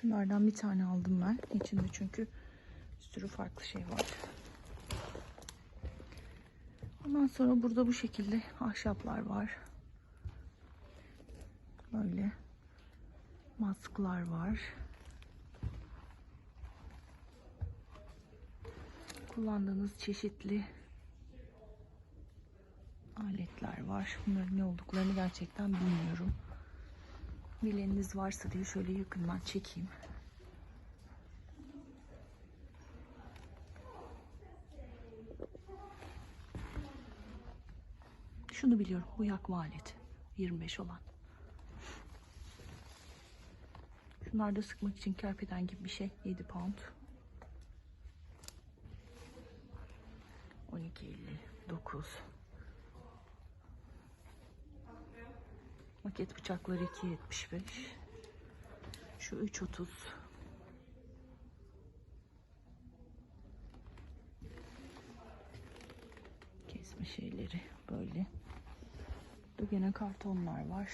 Şunlardan bir tane aldım ben. İçinde çünkü bir sürü farklı şey var. Ondan sonra burada bu şekilde ahşaplar var. Böyle masklar var. Kullandığınız çeşitli aletler var. Bunların ne olduklarını gerçekten bilmiyorum. Bileniniz varsa diye şöyle yakından çekeyim. Şunu biliyorum. Bu yakma aleti. 25 olan. Şunlar da sıkmak için kerpeden gibi bir şey. 7 pound. 12.50 Maket bıçakları 2.75 Şu 3.30 Kesme şeyleri böyle Burada gene kartonlar var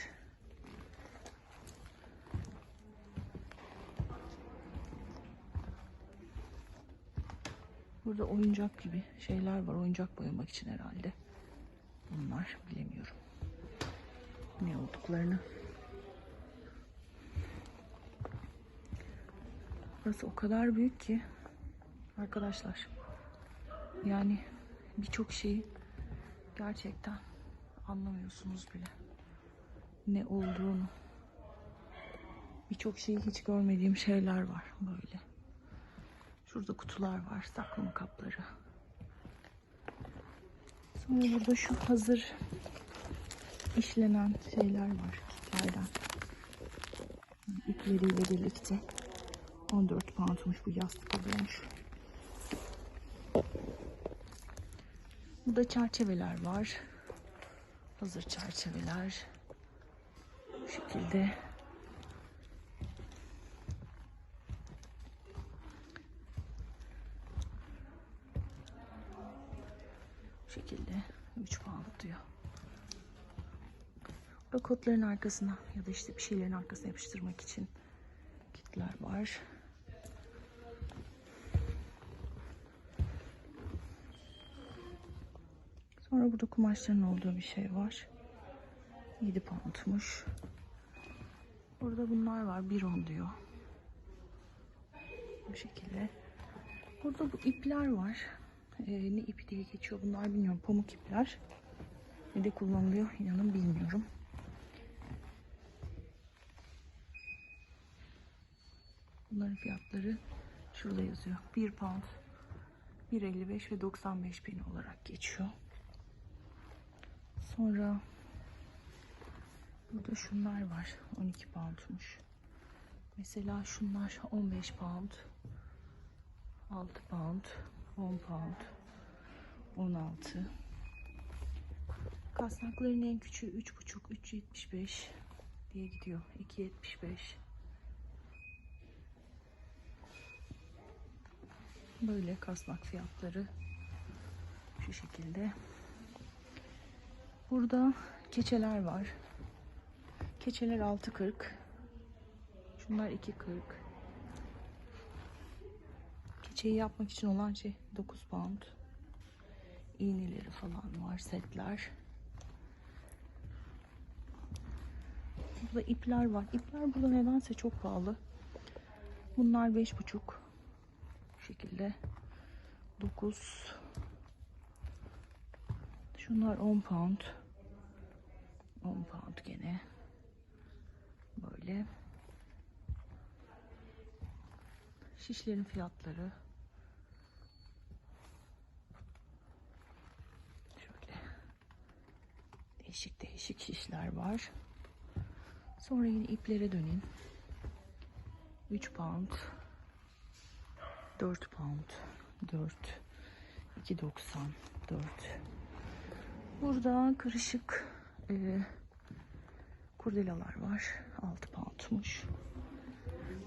Burada oyuncak gibi şeyler var. Oyuncak boyamak için herhalde. Bunlar bilemiyorum. Ne olduklarını. Burası o kadar büyük ki arkadaşlar. Yani birçok şeyi gerçekten anlamıyorsunuz bile. Ne olduğunu. Birçok şeyi hiç görmediğim şeyler var böyle. Şurada kutular var, saklama kapları. Sonra burada şu hazır işlenen şeyler var, kitlerden. İpleriyle birlikte. 14 poundmuş bu yastık oluyormuş. Burada çerçeveler var. Hazır çerçeveler. Bu şekilde Bu şekilde 3 pound diyor. Burada kotların arkasına ya da işte bir şeylerin arkasına yapıştırmak için kitler var. Sonra burada kumaşların olduğu bir şey var. 7 poundmuş. Burada bunlar var. 1.10 diyor. Bu şekilde. Burada bu ipler var. Ee, ne ipi diye geçiyor bunlar bilmiyorum. Pamuk ipler. Ne de kullanılıyor inanın bilmiyorum. Bunların fiyatları şurada yazıyor. 1 pound 1.55 ve 95 peni olarak geçiyor. Sonra burada şunlar var. 12 poundmuş. Mesela şunlar 15 pound. 6 pound. 10 pound. 16. Kasnakların en küçüğü 3,5 3.75 diye gidiyor. 2.75. Böyle kasnak fiyatları şu şekilde. Burada keçeler var. Keçeler 6.40. Şunlar 2.40. Keçeyi yapmak için olan şey 9 pound. İğneleri falan var, setler. Burada ipler var. İpler burada nedense çok pahalı. Bunlar 5,5. Şekilde. 9. Şunlar 10 pound. 10 pound gene. Böyle. Şişlerin fiyatları. Şöyle. Değişik değişik şişler var. Sonra yine iplere döneyim. 3 pound. 4 pound. 4. 2.90. 4. Burada karışık e, kurdelalar var. 6 poundmuş.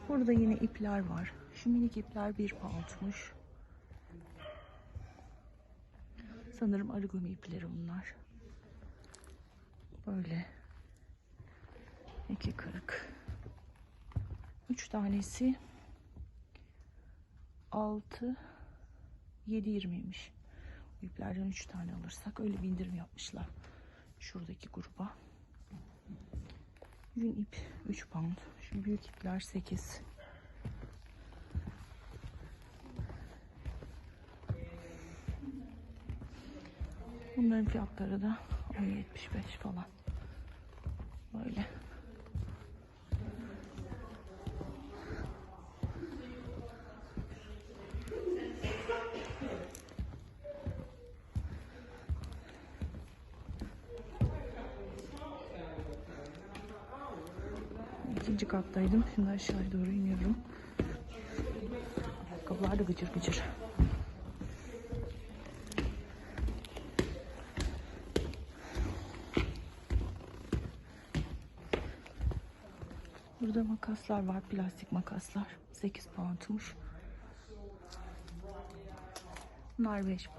Burada yine ipler var. Şu minik ipler 1 poundmuş. Sanırım arigami ipleri bunlar. Böyle. 2.40. 3 tanesi 6 7.20'ymiş. Bu iplerden 3 tane alırsak öyle bir indirim yapmışlar. Şuradaki gruba. Yün ip 3 pound. Şu büyük ipler 8. Bunların fiyatları da 10.75 falan. Böyle. İkinci kattaydım. Şimdi aşağıya doğru iniyorum. Ayakkabılar da gıcır gıcır. Burada makaslar var. Plastik makaslar. 8 poundmuş. Bunlar 5 pound.